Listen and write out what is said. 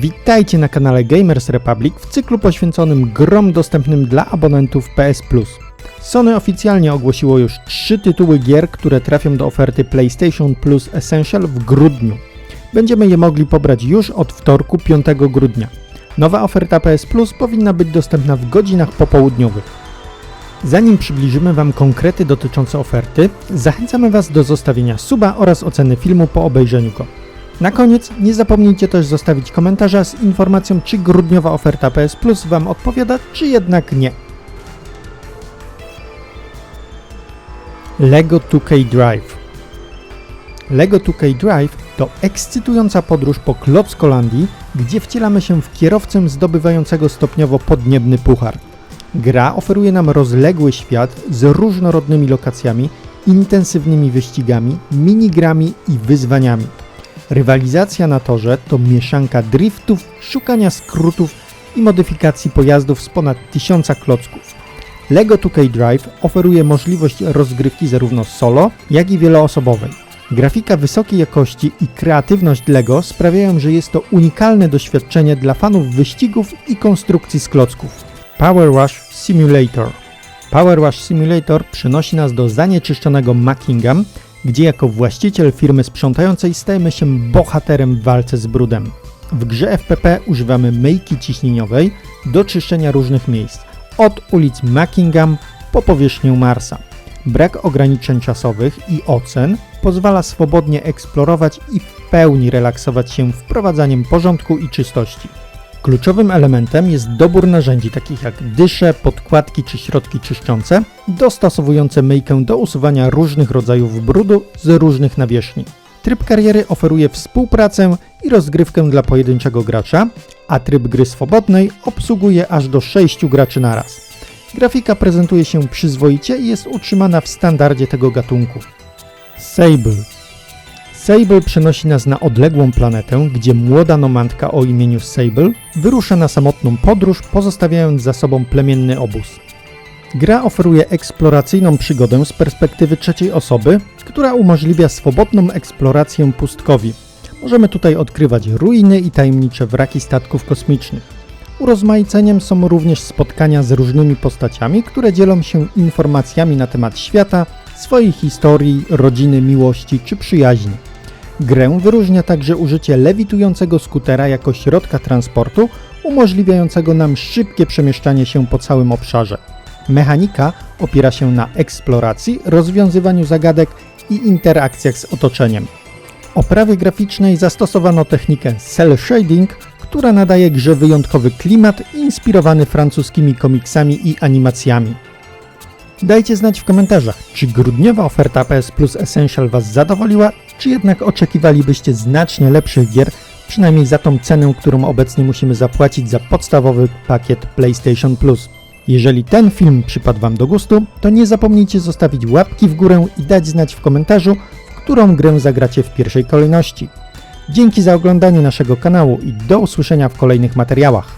Witajcie na kanale Gamers Republic w cyklu poświęconym grom dostępnym dla abonentów PS Plus. Sony oficjalnie ogłosiło już trzy tytuły gier, które trafią do oferty PlayStation Plus Essential w grudniu. Będziemy je mogli pobrać już od wtorku 5 grudnia. Nowa oferta PS Plus powinna być dostępna w godzinach popołudniowych. Zanim przybliżymy Wam konkrety dotyczące oferty, zachęcamy Was do zostawienia suba oraz oceny filmu po obejrzeniu go. Na koniec nie zapomnijcie też zostawić komentarza z informacją, czy grudniowa oferta PS Plus Wam odpowiada, czy jednak nie. LEGO 2K Drive LEGO 2K Drive to ekscytująca podróż po Klockolandii, gdzie wcielamy się w kierowcę zdobywającego stopniowo podniebny puchar. Gra oferuje nam rozległy świat z różnorodnymi lokacjami, intensywnymi wyścigami, minigrami i wyzwaniami. Rywalizacja na torze to mieszanka driftów, szukania skrótów i modyfikacji pojazdów z ponad tysiąca klocków. LEGO 2K Drive oferuje możliwość rozgrywki zarówno solo, jak i wieloosobowej. Grafika wysokiej jakości i kreatywność LEGO sprawiają, że jest to unikalne doświadczenie dla fanów wyścigów i konstrukcji z klocków. Power Wash Simulator Power Wash Simulator przynosi nas do zanieczyszczonego Mackingham, gdzie jako właściciel firmy sprzątającej stajemy się bohaterem w walce z brudem. W grze FPP używamy myjki ciśnieniowej do czyszczenia różnych miejsc, od ulic Mackingham po powierzchnię Marsa. Brak ograniczeń czasowych i ocen pozwala swobodnie eksplorować i w pełni relaksować się wprowadzaniem porządku i czystości. Kluczowym elementem jest dobór narzędzi takich jak dysze, podkładki czy środki czyszczące, dostosowujące myjkę do usuwania różnych rodzajów brudu z różnych nawierzchni. Tryb kariery oferuje współpracę i rozgrywkę dla pojedynczego gracza, a tryb gry swobodnej obsługuje aż do 6 graczy naraz. Grafika prezentuje się przyzwoicie i jest utrzymana w standardzie tego gatunku. Sable Sable przenosi nas na odległą planetę, gdzie młoda nomandka o imieniu Sable wyrusza na samotną podróż, pozostawiając za sobą plemienny obóz. Gra oferuje eksploracyjną przygodę z perspektywy trzeciej osoby, która umożliwia swobodną eksplorację pustkowi. Możemy tutaj odkrywać ruiny i tajemnicze wraki statków kosmicznych. Urozmaiceniem są również spotkania z różnymi postaciami, które dzielą się informacjami na temat świata, swojej historii, rodziny, miłości czy przyjaźni. Grę wyróżnia także użycie lewitującego skutera jako środka transportu, umożliwiającego nam szybkie przemieszczanie się po całym obszarze. Mechanika opiera się na eksploracji, rozwiązywaniu zagadek i interakcjach z otoczeniem. W oprawie graficznej zastosowano technikę cel shading, która nadaje grze wyjątkowy klimat inspirowany francuskimi komiksami i animacjami. Dajcie znać w komentarzach, czy grudniowa oferta PS Plus Essential Was zadowoliła, czy jednak oczekiwalibyście znacznie lepszych gier, przynajmniej za tą cenę, którą obecnie musimy zapłacić za podstawowy pakiet PlayStation Plus. Jeżeli ten film przypadł Wam do gustu, to nie zapomnijcie zostawić łapki w górę i dać znać w komentarzu, w którą grę zagracie w pierwszej kolejności. Dzięki za oglądanie naszego kanału i do usłyszenia w kolejnych materiałach.